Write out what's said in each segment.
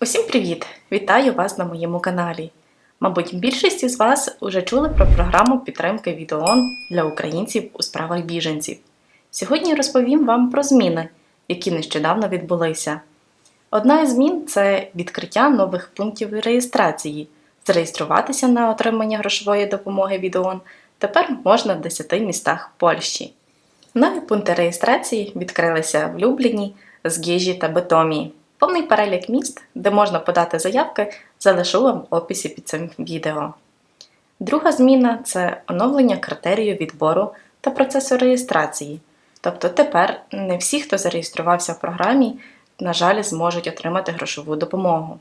Усім привіт! Вітаю вас на моєму каналі. Мабуть, більшість із вас вже чули про програму підтримки від ООН для українців у справах біженців. Сьогодні розповім вам про зміни, які нещодавно відбулися. Одна із змін це відкриття нових пунктів реєстрації. Зареєструватися на отримання грошової допомоги від ООН тепер можна в 10 містах Польщі. Нові пункти реєстрації відкрилися в Любліні, Згіжі та Бетомії. Повний перелік міст, де можна подати заявки, залишу вам в описі під цим відео. Друга зміна це оновлення критерію відбору та процесу реєстрації. Тобто тепер не всі, хто зареєструвався в програмі, на жаль, зможуть отримати грошову допомогу.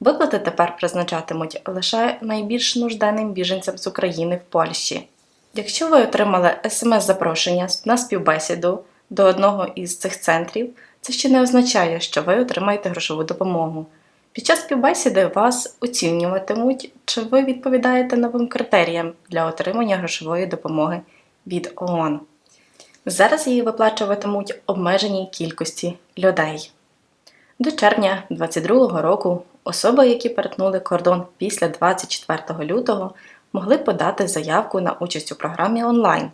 Виплати тепер призначатимуть лише найбільш нужденним біженцям з України в Польщі. Якщо ви отримали смс-запрошення на співбесіду до одного із цих центрів, це ще не означає, що ви отримаєте грошову допомогу. Під час співбесіди вас оцінюватимуть, чи ви відповідаєте новим критеріям для отримання грошової допомоги від ООН. Зараз її виплачуватимуть обмеженій кількості людей. До червня 2022 року особи, які перетнули кордон після 24 лютого, могли подати заявку на участь у програмі онлайн.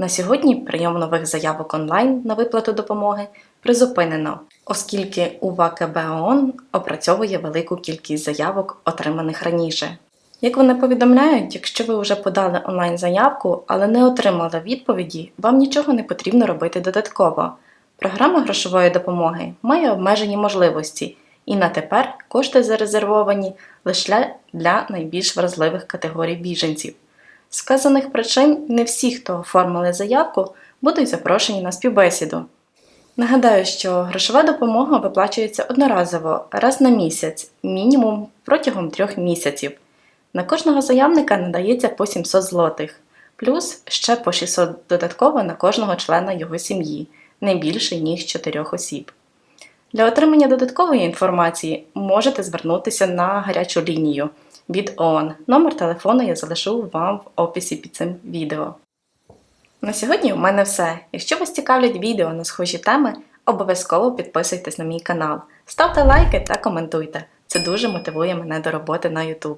На сьогодні прийом нових заявок онлайн на виплату допомоги призупинено, оскільки УВКБ ООН опрацьовує велику кількість заявок, отриманих раніше. Як вони повідомляють, якщо ви вже подали онлайн заявку, але не отримали відповіді, вам нічого не потрібно робити додатково. Програма грошової допомоги має обмежені можливості, і на тепер кошти зарезервовані лише для найбільш вразливих категорій біженців. З вказаних причин не всі, хто оформили заявку, будуть запрошені на співбесіду. Нагадаю, що грошова допомога виплачується одноразово раз на місяць, мінімум протягом трьох місяців. На кожного заявника надається по 700 злотих, плюс ще по 600 додатково на кожного члена його сім'ї, не більше ніж 4 осіб. Для отримання додаткової інформації можете звернутися на гарячу лінію від ООН. Номер телефону я залишу вам в описі під цим відео. На сьогодні у мене все. Якщо вас цікавлять відео на схожі теми, обов'язково підписуйтесь на мій канал, ставте лайки та коментуйте. Це дуже мотивує мене до роботи на YouTube.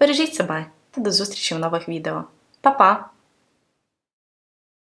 Бережіть себе та до зустрічі в нових відео. Па-па!